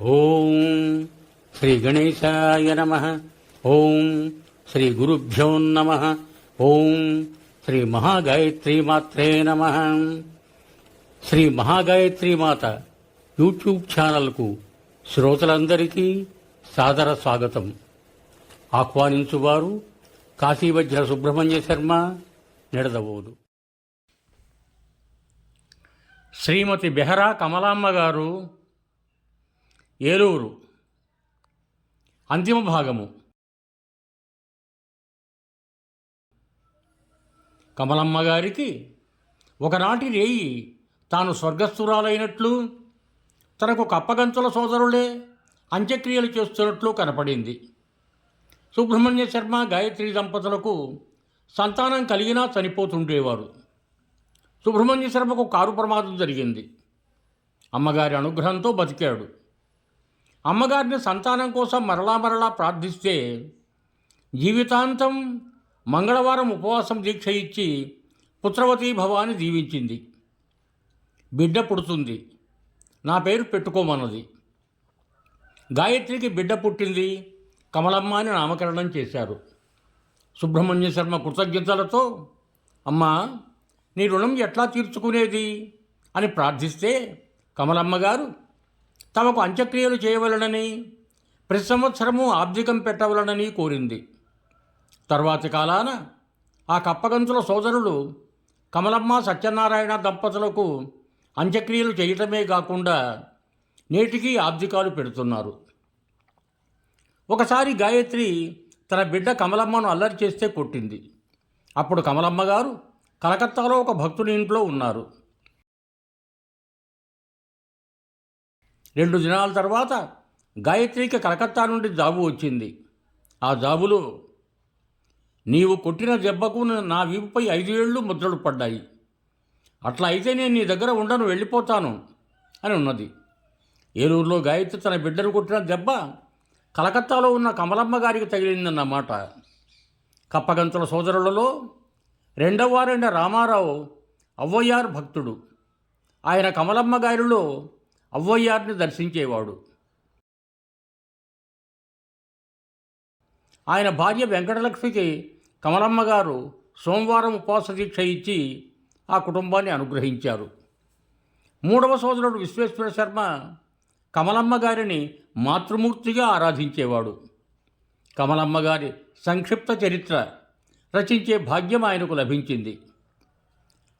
ఓం శ్రీ గణేశాయ నమ. ఓం శ్రీ గురుభ్యో నమ. ఓం శ్రీ మహాగాయత్రి మాత్రే నమ. శ్రీ మహాగాయత్రి మాత యూట్యూబ్ ఛానల్కు శ్రోతలందరికీ సాదర స్వాగతం. ఆహ్వానించువారు కాశీవజ్ర సుబ్రహ్మణ్య శర్మ నిడదవోదు. శ్రీమతి బెహరా కమలామ్మ గారు ఏలూరు. అంతిమ భాగము. కమలమ్మ గారికి ఒకనాటి రేయి తాను స్వర్గస్థురాలైనట్లు తనకు కప్పగంతుల సోదరులే అంత్యక్రియలు చేస్తున్నట్లు కనపడింది. సుబ్రహ్మణ్య శర్మ గాయత్రి దంపతులకు సంతానం కలిగినా చనిపోతుండేవారు. సుబ్రహ్మణ్య శర్మకు కారు ప్రమాదం జరిగింది. అమ్మగారి అనుగ్రహంతో బతికాడు. అమ్మగారిని సంతానం కోసం మరలా మరలా ప్రార్థిస్తే జీవితాంతం మంగళవారం ఉపవాసం దీక్ష ఇచ్చి పుత్రవతీ భవాని దీవించింది. బిడ్డ పుడుతుంది. నా పేరు పెట్టుకోమన్నది. గాయత్రికి బిడ్డ పుట్టింది. కమలమ్మ అని నామకరణం చేశారు. సుబ్రహ్మణ్య శర్మ కృతజ్ఞతలతో అమ్మా నీ రుణం ఎట్లా తీర్చుకునేది? అని ప్రార్థిస్తే కమలమ్మ గారు తమకు అంత్యక్రియలు చేయవలనని ప్రతి సంవత్సరము ఆబ్దికం పెట్టవలనని కోరింది. తర్వాతి కాలాన ఆ కప్పగంతుల సోదరులు కమలమ్మ సత్యనారాయణ దంపతులకు అంత్యక్రియలు చేయటమే కాకుండా నేటికి ఆబ్దికాలు పెడుతున్నారు. ఒకసారి గాయత్రి తన బిడ్డ కమలమ్మను అల్లరి చేస్తే కొట్టింది. అప్పుడు కమలమ్మ గారు కలకత్తాలో ఒక భక్తుని ఇంట్లో ఉన్నారు. రెండు దినాల తర్వాత గాయత్రికి కలకత్తా నుండి జాబు వచ్చింది. ఆ జాబులో నీవు కొట్టిన దెబ్బకు నా వీపుపై ఐదు ఏళ్ళు ముద్రలు పడ్డాయి. అట్లా అయితే నేను నీ దగ్గర ఉండను వెళ్ళిపోతాను అని ఉన్నది. ఏలూరులో గాయత్రి తన బిడ్డను కొట్టిన దెబ్బ కలకత్తాలో ఉన్న కమలమ్మ గారికి తగిలిందన్నమాట. కప్పగంతుల సోదరులలో రెండవ వారైన రామారావు అవ్వయ్యార్ భక్తుడు. ఆయన కమలమ్మ గారిలో అవ్వయ్యార్ని దర్శించేవాడు. ఆయన భార్య వెంకటలక్ష్మికి కమలమ్మ గారు సోమవారం ఉపవాస దీక్ష ఇచ్చి ఆ కుటుంబాన్ని అనుగ్రహించారు. మూడవ సోదరుడు విశ్వేశ్వర శర్మ కమలమ్మ గారిని మాతృమూర్తిగా ఆరాధించేవాడు. కమలమ్మ గారి సంక్షిప్త చరిత్ర రచించే భాగ్యం ఆయనకు లభించింది.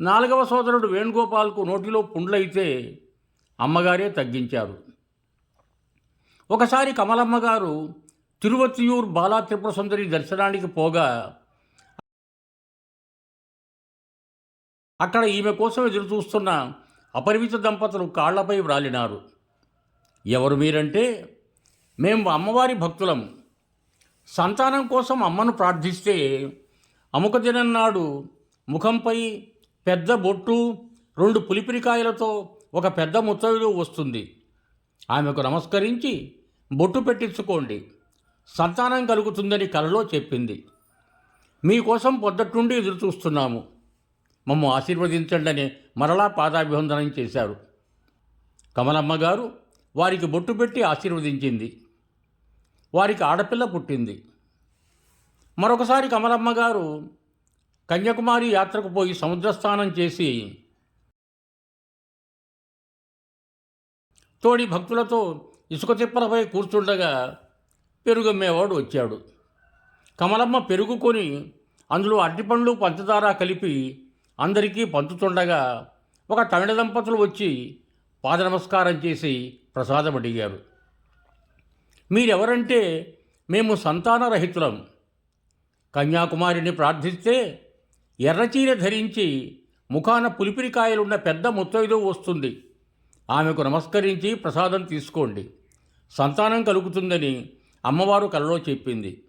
నాలుగవ సోదరుడు వేణుగోపాల్కు నోటిలో పుండ్లైతే అమ్మగారే తగ్గించారు. ఒకసారి కమలమ్మ గారు తిరువత్తియూర్ బాలా త్రిపుర సుందరి దర్శనానికి పోగా అక్కడ ఈమె కోసం ఎదురు చూస్తున్న అపరిమిత దంపతులు కాళ్ళపై వ్రాలినారు. ఎవరు మీరంటే మేము అమ్మవారి భక్తులం. సంతానం కోసం అమ్మను ప్రార్థిస్తే అముక దినం నాడు ముఖంపై పెద్ద బొట్టు రెండు పులిపిరికాయలతో ఒక పెద్ద ముత్తైదు వస్తుంది. ఆమెకు నమస్కరించి బొట్టు పెట్టించుకోండి. సంతానం కలుగుతుందని కలలో చెప్పింది. మీకోసం పొద్దట్టుండి ఎదురు చూస్తున్నాము. మమ్మ ఆశీర్వదించండి అని మరలా పాదాభివందనం చేశారు. కమలమ్మ గారు వారికి బొట్టు పెట్టి ఆశీర్వదించింది. వారికి ఆడపిల్ల పుట్టింది. మరొకసారి కమలమ్మ గారు కన్యాకుమారి యాత్రకు పోయి సముద్రస్నానం చేసి తోడి భక్తులతో ఇసుక తిప్పలపై కూర్చుండగా పెరుగమ్మేవాడు వచ్చాడు. కమలమ్మ పెరుగుకొని అందులో అరటిపండ్లు పంచదార కలిపి అందరికీ పంచుతుండగా ఒక తమిళ దంపతులు వచ్చి పాద నమస్కారం చేసి ప్రసాదం అడిగారు. మీరెవరంటే మేము సంతానరహితులం కన్యాకుమారిని ప్రార్థిస్తే ఎర్రచీర ధరించి ముఖాన పులిపిరికాయలున్న పెద్ద ముత్తైదో వస్తుంది. ఆమెకు నమస్కరించి ప్రసాదం తీసుకోండి. సంతానం కలుగుతుందని అమ్మవారు కలలో చెప్పింది.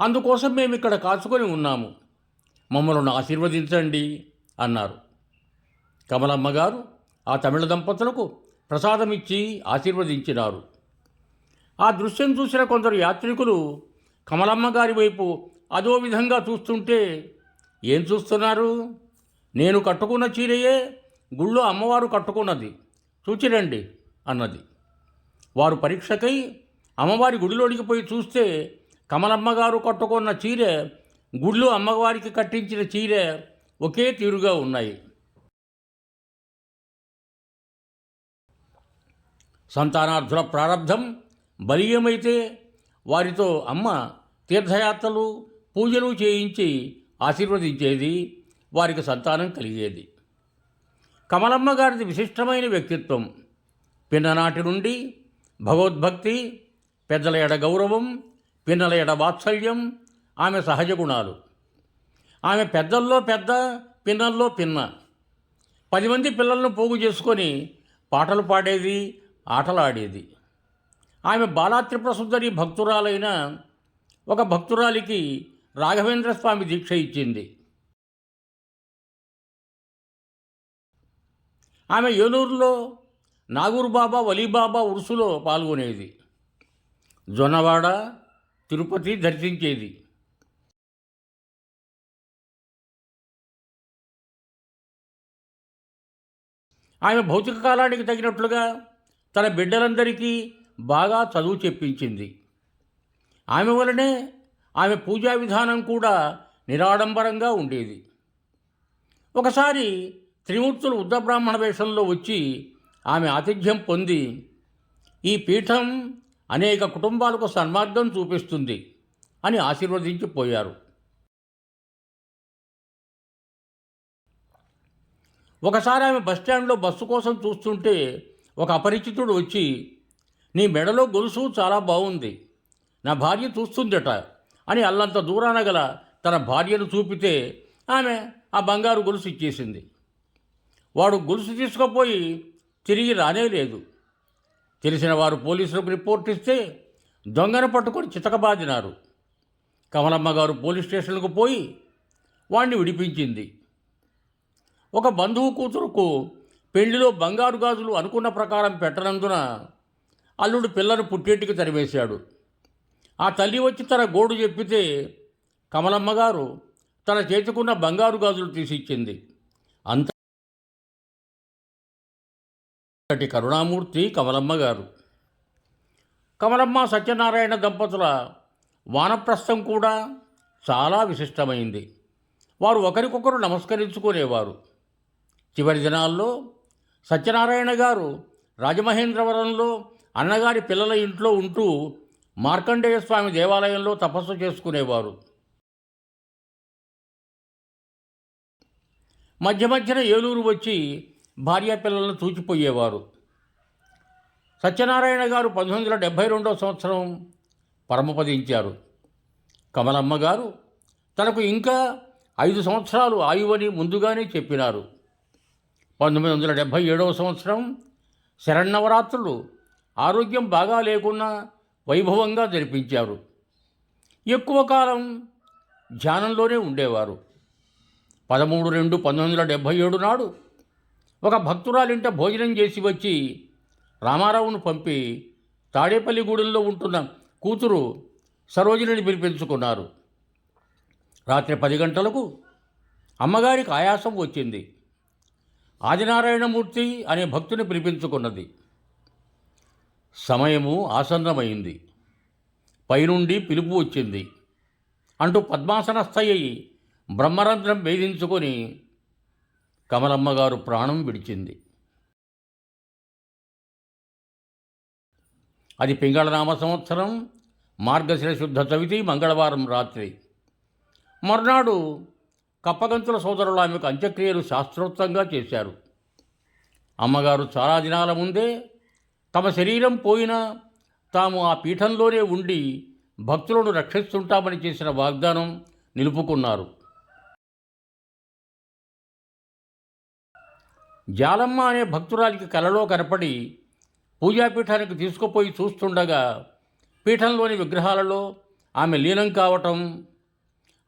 అందుకోసం మేము ఇక్కడ కాచుకొని ఉన్నాము. మమ్మల్ని ఆశీర్వదించండి అన్నారు. కమలమ్మ గారు ఆ తమిళ దంపతులకు ప్రసాదం ఇచ్చి ఆశీర్వదించినారు. ఆ దృశ్యం చూసిన కొందరు యాత్రికులు కమలమ్మ గారి వైపు అదో విధంగా చూస్తుంటే ఏం చూస్తున్నారు? నేను కట్టుకున్న చీరయే గుళ్ళో అమ్మవారు కట్టుకున్నది. చూచిరండి అన్నది. వారు పరీక్షకై అమ్మవారి గుడిలోనికి పోయి చూస్తే కమలమ్మగారు కట్టుకున్న చీర గుళ్ళు అమ్మవారికి కట్టించిన చీర ఒకే తీరుగా ఉన్నాయి. సంతానార్థుల ప్రారంధం బలీయమైతే వారితో అమ్మ తీర్థయాత్రలు పూజలు చేయించి ఆశీర్వదించేది వారికి సంతానం కలిగేది. కమలమ్మ గారిది విశిష్టమైన వ్యక్తిత్వం. పిన్ననాటి నుండి భగవద్భక్తి పెద్దల ఎడ గౌరవం పిన్నల ఎడ వాత్సల్యం ఆమె సహజ గుణాలు. ఆమె పెద్దల్లో పెద్ద పిన్నల్లో పిన్న. పది మంది పిల్లలను పోగు చేసుకొని పాటలు పాడేది ఆటలాడేది. ఆమె బాలాత్రిప్రసుందరి భక్తురాలైన ఒక భక్తురాలికి రాఘవేంద్ర స్వామి దీక్ష ఇచ్చింది. ఆమె ఏలూరులో నాగూర్బాబా వలీబాబా ఉరుసులో పాల్గొనేది. జొన్నవాడ తిరుపతి దర్శించేది. ఆమె భౌతిక కాలానికి తగినట్లుగా తన బిడ్డలందరికీ బాగా చదువు చెప్పించింది. ఆమె వలనే ఆమె పూజా విధానం కూడా నిరాడంబరంగా ఉండేది. ఒకసారి త్రిమూర్తులు ఉద్దబ్రాహ్మణ వేషంలో వచ్చి ఆమె ఆతిథ్యం పొంది ఈ పీఠం అనేక కుటుంబాలకు సన్మార్గం చూపిస్తుంది అని ఆశీర్వదించిపోయారు ఒకసారి ఆమె బస్టాండ్లో బస్సు కోసం చూస్తుంటే ఒక అపరిచితుడు వచ్చి నీ మెడలో గొలుసు చాలా బాగుంది. నా భార్య చూస్తుందట అని అల్లంత దూరాన గల తన భార్యను చూపితే ఆమె ఆ బంగారు గొలుసు ఇచ్చేసింది. వాడు గొలుసు తీసుకుపోయి తిరిగి రానే లేదు. తెలిసిన వారు పోలీసులకు రిపోర్ట్ ఇస్తే దొంగను పట్టుకొని చితకబాదినారు. కమలమ్మ గారు పోలీస్ స్టేషన్కు పోయి వాణ్ణి విడిపించింది. ఒక బంధువు కూతురుకు పెళ్ళిలో బంగారు గాజులు అనుకున్న ప్రకారం పెట్టనందున అల్లుడు పిల్లను పుట్టేటికి తరివేశాడు ఆ తల్లి వచ్చి తన గోడు చెప్పితే కమలమ్మ గారు తన చేతికున్న బంగారు గాజులు తీసిచ్చింది. అంతటి కరుణామూర్తి కమలమ్మ గారు. కమలమ్మ సత్యనారాయణ దంపతుల వానప్రస్థం కూడా చాలా విశిష్టమైంది. వారు ఒకరికొకరు నమస్కరించుకునేవారు. చివరి దినాల్లో సత్యనారాయణ గారు రాజమహేంద్రవరంలో అన్నగారి పిల్లల ఇంట్లో ఉంటూ మార్కండేయ స్వామి దేవాలయంలో తపస్సు చేసుకునేవారు. మధ్య మధ్యన ఏలూరు వచ్చి భార్యా పిల్లలను సత్యనారాయణ గారు పంతొమ్మిది వందల డెబ్భై రెండవ సంవత్సరం పరమపదించారు. కమలమ్మ గారు తనకు ఇంకా ఐదు సంవత్సరాలు ఆయువని ముందుగానే చెప్పినారు. పంతొమ్మిది వందల డెబ్భై ఏడవ సంవత్సరం శరణవరాత్రులు ఆరోగ్యం బాగా లేకున్నా వైభవంగా జరిపించారు. ఎక్కువ కాలం ధ్యానంలోనే ఉండేవారు. పదమూడు రెండు పంతొమ్మిది వందల డెబ్భై ఏడు నాడు ఒక భక్తురాలింట భోజనం చేసి వచ్చి రామారావును పంపి తాడేపల్లిగూడెంలో ఉంటున్న కూతురు సరోజినిని పిలిపించుకున్నారు. రాత్రి పది గంటలకు అమ్మగారికి ఆయాసం వచ్చింది. ఆదినారాయణమూర్తి అనే భక్తుని పిలిపించుకున్నది. సమయము ఆసన్నమైంది. పైనుండి పిలుపు వచ్చింది. అంటూ పద్మాసనస్థయ్యి బ్రహ్మరంధ్రం భేదించుకొని కమలమ్మ గారు ప్రాణం విడిచింది. అది పింగళనామ సంవత్సరం మార్గశిర శుద్ధ చవితి మంగళవారం రాత్రి. మర్నాడు కప్పగంతుల సోదరులు ఆమెకు అంత్యక్రియలు శాస్త్రోక్తంగా చేశారు. అమ్మగారు చాలా దినాల ముందే తమ శరీరం పోయినా తాము ఆ పీఠంలోనే ఉండి భక్తులను రక్షిస్తుంటామని చేసిన వాగ్దానం నిలుపుకున్నారు. జాలమ్మ అనే భక్తురాలికి కలలో కనపడి పూజాపీఠానికి తీసుకుపోయి చూస్తుండగా పీఠంలోని విగ్రహాలలో ఆమె లీనం కావటం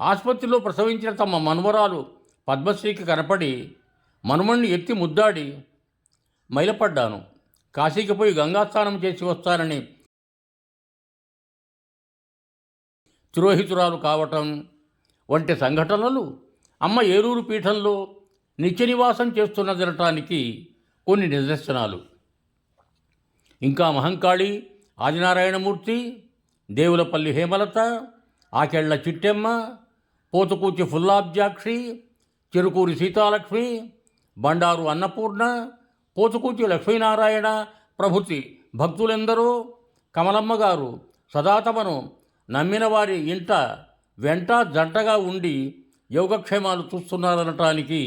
ఆసుపత్రిలో ప్రసవించిన తమ మనుమరాలు పద్మశ్రీకి కనపడి మనుమణ్ణి ఎత్తి ముద్దాడి మైలపడ్డాను. కాశీకి పోయి గంగాస్నానం చేసి వస్తానని తిరోహితురాలు కావటం వంటి సంఘటనలు అమ్మ ఏలూరు పీఠంలో నిత్య నివాసం చేస్తున్నదనటానికి కొన్ని నిదర్శనాలు. ఇంకా మహంకాళి ఆదినారాయణమూర్తి దేవులపల్లి హేమలత ఆకెళ్ళ చిట్టెమ్మ పోతుకూచి ఫుల్లాబ్జాక్షి చెరుకూరి సీతాలక్ష్మి బండారు అన్నపూర్ణ పోతుకూచి లక్ష్మీనారాయణ ప్రభుతి భక్తులెందరో కమలమ్మ గారు సదాతమను నమ్మిన వారి ఇంట వెంట జంటగా ఉండి యోగక్షేమాలు చూస్తున్నారనటానికి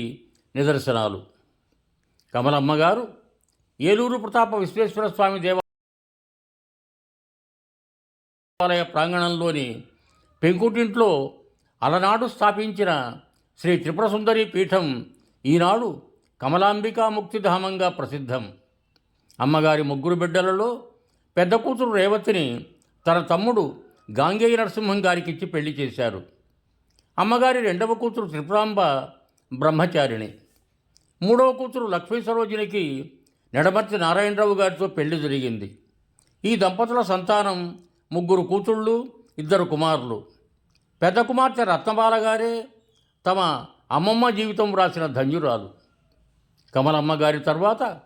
నిదర్శనాలు. కమలమ్మ గారు ఏలూరు ప్రతాప విశ్వేశ్వర స్వామి దేవాలయ ప్రాంగణంలోని పెంకుటింట్లో అలనాడు స్థాపించిన శ్రీ త్రిపుర సుందరి పీఠం ఈనాడు కమలాంబికా ముక్తిధామంగా ప్రసిద్ధం. అమ్మగారి ముగ్గురు బిడ్డలలో పెద్ద కూతురు రేవతిని తన తమ్ముడు గాంగేయ నరసింహం గారికిచ్చి పెళ్ళి చేశారు. అమ్మగారి రెండవ కూతురు త్రిపురాంబ బ్రహ్మచారిణి. మూడవ కూతురు లక్ష్మీ సరోజినికి నెడమర్తి నారాయణరావు గారితో పెళ్ళి జరిగింది. ఈ దంపతుల సంతానం ముగ్గురు కూతుళ్ళు ఇద్దరు కుమారులు. పెద్ద కుమార్తె రత్నబాల గారే తమ అమ్మమ్మ జీవితం రాసిన ధన్యురాలు. కమలమ్మ గారి తర్వాత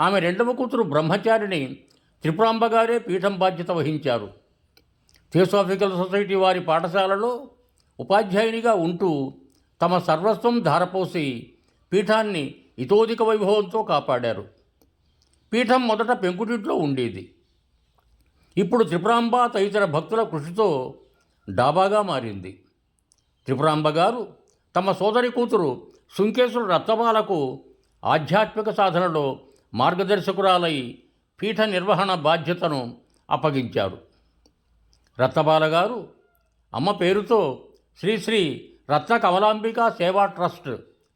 ఆమె రెండవ కూతురు బ్రహ్మచారిని త్రిపురాంబ గారే పీఠం బాధ్యత వహించారు. థియోసాఫికల్ సొసైటీ వారి పాఠశాలలో ఉపాధ్యాయునిగా ఉంటూ తమ సర్వస్వం ధారపోసి పీఠాన్ని ఇతోధిక వైభవంతో కాపాడారు. పీఠం మొదట పెంకుటింట్లో ఉండేది. ఇప్పుడు త్రిపురాంబ తదితర భక్తుల కృషితో డాబాగా మారింది. త్రిపురాంబ గారు తమ సోదరి కూతురు సుంకేశ్వరు రత్నమాలకు ఆధ్యాత్మిక సాధనలో మార్గదర్శకురాలై పీఠ నిర్వహణ బాధ్యతను అప్పగించారు. రత్నబాల గారు అమ్మ పేరుతో శ్రీ శ్రీ రత్న కమలాంబికా సేవా ట్రస్ట్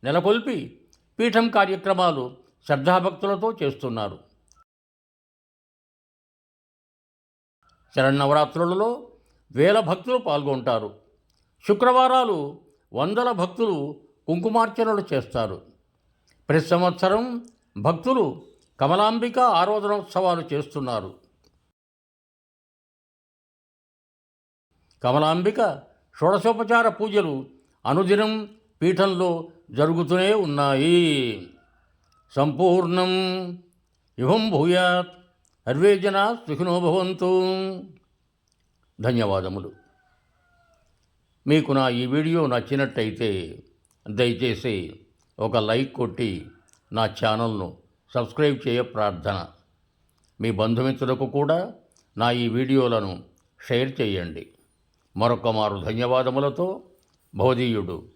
నెలకొల్పి పీఠం కార్యక్రమాలు శ్రద్ధాభక్తులతో చేస్తున్నారు. శరన్నవరాత్రులలో వేల భక్తులు పాల్గొంటారు. శుక్రవారాలు వందల భక్తులు కుంకుమార్చనలు చేస్తారు. ప్రతి సంవత్సరం భక్తులు కమలాంబిక ఆరాధనోత్సవాలు చేస్తున్నారు. కమలాంబిక షోడశోపచార పూజలు అనుదినం పీఠంలో జరుగుతూనే ఉన్నాయి. సంపూర్ణం యువం భూయాత్. సర్వే జనా ధన్యవాదములు. మీకు నా ఈ వీడియో నచ్చినట్టయితే దయచేసి ఒక లైక్ కొట్టి నా ఛానల్ను సబ్స్క్రైబ్ చేయ ప్రార్థన. మీ బంధుమిత్రులకు కూడా నా ఈ వీడియోలను షేర్ చేయండి. మరొక మారు ధన్యవాదములతో బోధీయుడు